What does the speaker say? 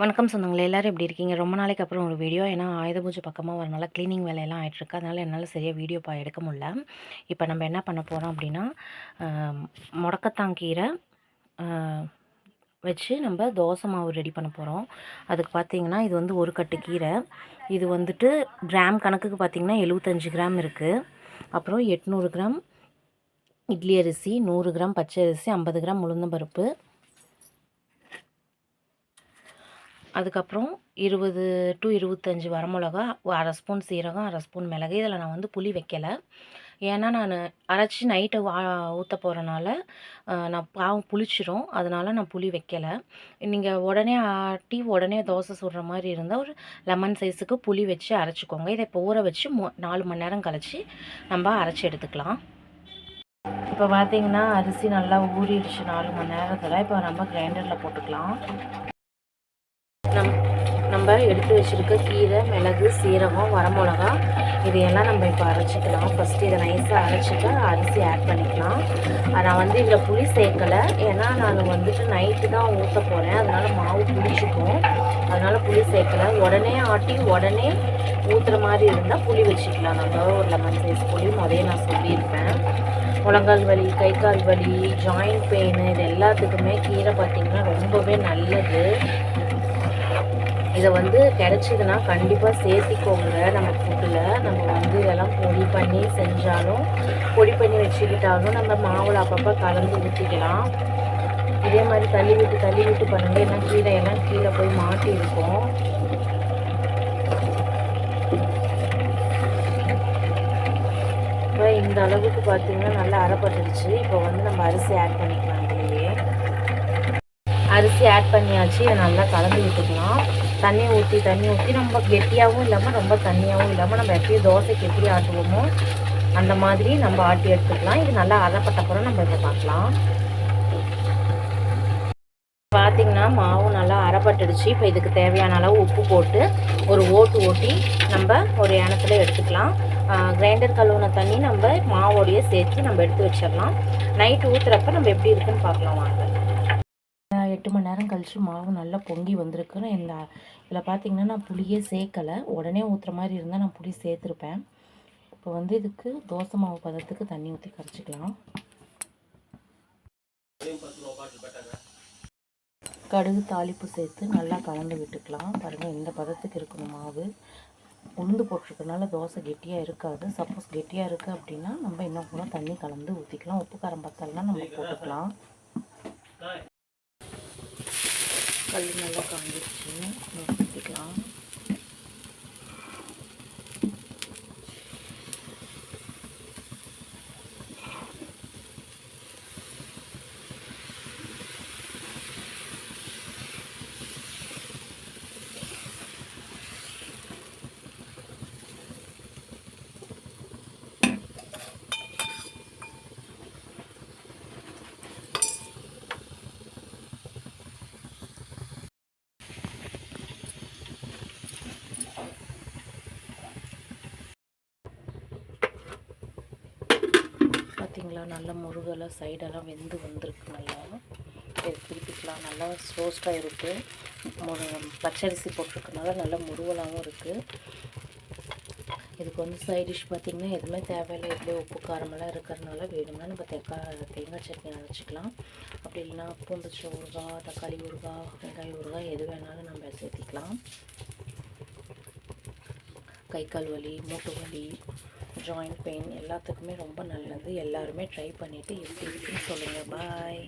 வணக்கம் சொந்தங்களே எல்லோரும் எப்படி இருக்கீங்க? ரொம்ப நாளைக்கு அப்புறம் ஒரு வீடியோ ஏன்னா ஆயுத பூஜை பக்கமாக வரனால க்ளீனிங் வேலையெல்லாம் ஆகிட்டுருக்கு அதனால் என்னால் சரியாக வீடியோ பா எடுக்க முடியல. இப்போ நம்ம என்ன பண்ண போகிறோம் அப்படின்னா முடக்கத்தாங்கீரை முடக்கத்தான் கீரை வச்சு நம்ம தோசை மாவு ரெடி பண்ண போகிறோம் அதுக்கு பார்த்தீங்கன்னா இது வந்து ஒரு கட்டு கீரை. இது வந்துட்டு கிராம் கணக்குக்கு பார்த்தீங்கன்னா எழுபத்தஞ்சு கிராம் இருக்குது அப்புறம் எட்நூறு கிராம் இட்லி அரிசி நூறு கிராம் பச்சை அரிசி ஐம்பது கிராம் உளுந்தம்பருப்பு அதுக்கப்புறம் இருபது டு இருபத்தஞ்சி வரமிளகா அரை ஸ்பூன் சீரகம் அரை ஸ்பூன் மிளகு. இதில் நான் வந்து புளி வைக்கலை. ஏன்னா நான் அரைச்சி நைட்டு வா ஊற்ற போகிறனால நான் பாவம் புளிச்சிரும். அதனால் நான் புளி வைக்கலை. நீங்கள் உடனே ஆட்டி உடனே தோசை சுடுற மாதிரி இருந்தால் ஒரு லெமன் சைஸுக்கு புளி வச்சு அரைச்சிக்கோங்க. இதை இப்போ ஊற வச்சு மூ நாலு மணி நேரம் கழிச்சு நம்ம அரைச்சி எடுத்துக்கலாம். இப்போ பார்த்தீங்கன்னா அரிசி நல்லா ஊறிடுச்சு நாலு மணி நேரத்தில். இப்போ நம்ம கிரைண்டரில் போட்டுக்கலாம். நம்ம எடுத்து வச்சுருக்க கீரை மிளகு சீரகம் வரமிளகா இதையெல்லாம் நம்ம இப்போ அரைச்சிக்கலாம். ஃபஸ்ட்டு இதை நைஸாக அரைச்சிட்டு அரிசி ஆட் பண்ணிக்கலாம். நான் வந்து இதில் புளி சேர்க்கலை. ஏன்னா நான் வந்துட்டு நைட்டு தான் ஊற்ற போகிறேன் அதனால் மாவு புளிச்சிக்கும். அதனால் புளி சேர்க்கலை. உடனே ஆட்டி உடனே ஊற்றுற மாதிரி இருந்தால் புளி வச்சுக்கலாம். நம்ம ஒரு லெமன் சைஸ் புளி முதல்ல நான் சொல்லியிருப்பேன். முழங்கால் வலி கை கால் வலி ஜாயிண்ட் பெயின் இது எல்லாத்துக்குமே கீரை பார்த்திங்கன்னா ரொம்பவே நல்லது. இதை வந்து கிடச்சிதுன்னா கண்டிப்பாக சேர்த்திக்கோங்க நம்ம ஃபுட்டில் நம்ம வந்து இதெல்லாம் பொடி பண்ணி செஞ்சாலும் பொடி பண்ணி வச்சுக்கிட்டாலும் நம்ம மாவில் அப்பப்போ கலந்து ஊற்றிக்கலாம் இதே மாதிரி தள்ளி விட்டு தள்ளி விட்டு பண்ணுங்க ஏன்னா கீழே எல்லாம் கீழே போய் மாட்டி இருக்கும். இப்போ இந்த அளவுக்கு பார்த்தீங்கன்னா நல்லா அரைப்பட்டுருச்சு. இப்போ வந்து நம்ம அரிசி ஆட் பண்ணிக்கலாம். அரிசி ஆட் பண்ணியாச்சு. இதை நல்லா கலந்து விட்டுக்கலாம். தண்ணி ஊற்றி தண்ணி ஊற்றி நம்ம கெட்டியாகவும் இல்லாமல் ரொம்ப தண்ணியாகவும் இல்லாமல் நம்ம எப்பயும் தோசைக்கு எப்படி ஆட்டுவோமோ அந்த மாதிரி நம்ம ஆட்டி எடுத்துக்கலாம். இது நல்லா அறப்பட்டப்புறம் நம்ம இதை பார்க்கலாம். பார்த்திங்கன்னா மாவு நல்லா அரைப்பட்டுடுச்சு. இப்போ இதுக்கு தேவையான அளவு உப்பு போட்டு ஒரு ஓட்டு ஓட்டி நம்ம ஒரு இனத்துல எடுத்துக்கலாம். கிரைண்டர் கழுவுன தண்ணி நம்ம மாவோடையே சேர்த்து நம்ம எடுத்து வச்சிடலாம். நைட்டு ஊற்றுறப்ப நம்ம எப்படி இருக்குன்னு பார்க்கலாம் வாங்க. எட்டு மணி நேரம் கழித்து மாவு நல்லா பொங்கி வந்திருக்கு. இந்த இதில் பார்த்தீங்கன்னா நான் புளியே சேர்க்கலை. உடனே ஊற்றுற மாதிரி இருந்தால் நான் புளி சேர்த்துருப்பேன். இப்போ வந்து இதுக்கு தோசை மாவு பதத்துக்கு தண்ணி ஊற்றி கரைச்சிக்கலாம். கடுகு தாளிப்பு சேர்த்து நல்லா கலந்து விட்டுக்கலாம். பாருங்கள் இந்த பதத்துக்கு இருக்கணும் மாவு. உளுந்து போட்டிருக்கனால தோசை கெட்டியாக இருக்காது. சப்போஸ் கெட்டியாக இருக்குது அப்படின்னா நம்ம இன்னும் கூட தண்ணி கலந்து ஊற்றிக்கலாம் உப்பு காரம் பத்தலாம் நம்ம போட்டுக்கலாம். கல் நல்லா காஞ்சிருச்சு ஊற்றிக்கலாம் பார்த்தீங்களா நல்லா முருகெல்லாம் சைடெல்லாம் வெந்து வந்திருக்கு நல்லா. திருப்பிக்கலாம். நல்லா ரோஸ்ட்டாக இருக்குது பச்சரிசி போட்டிருக்கனால நல்லா முருகலாகவும் இருக்குது இதுக்கு வந்து சைட் டிஷ் பார்த்திங்கன்னா எதுவுமே தேவையில்லை. எப்படி உப்பு காரமெல்லாம் இருக்கிறதுனால வேணும்னா நம்ம தேங்காய் தேங்காய் சட்னி அரைச்சிக்கலாம். அப்படி இல்லைன்னா பூந்தச்சு ஊறுகாய் தக்காளி ஊறுகாய் வெங்காய ஊறுகாய் எது வேணாலும் நம்ம சேர்த்திக்கலாம். கை கால் வலி மூட்டு வலி ஜாயிண்ட் பெயின் எல்லாத்துக்குமே ரொம்ப நல்லது. எல்லாருமே ட்ரை பண்ணிவிட்டு எப்படி இருக்குன்னு சொல்லுங்கள் பாய்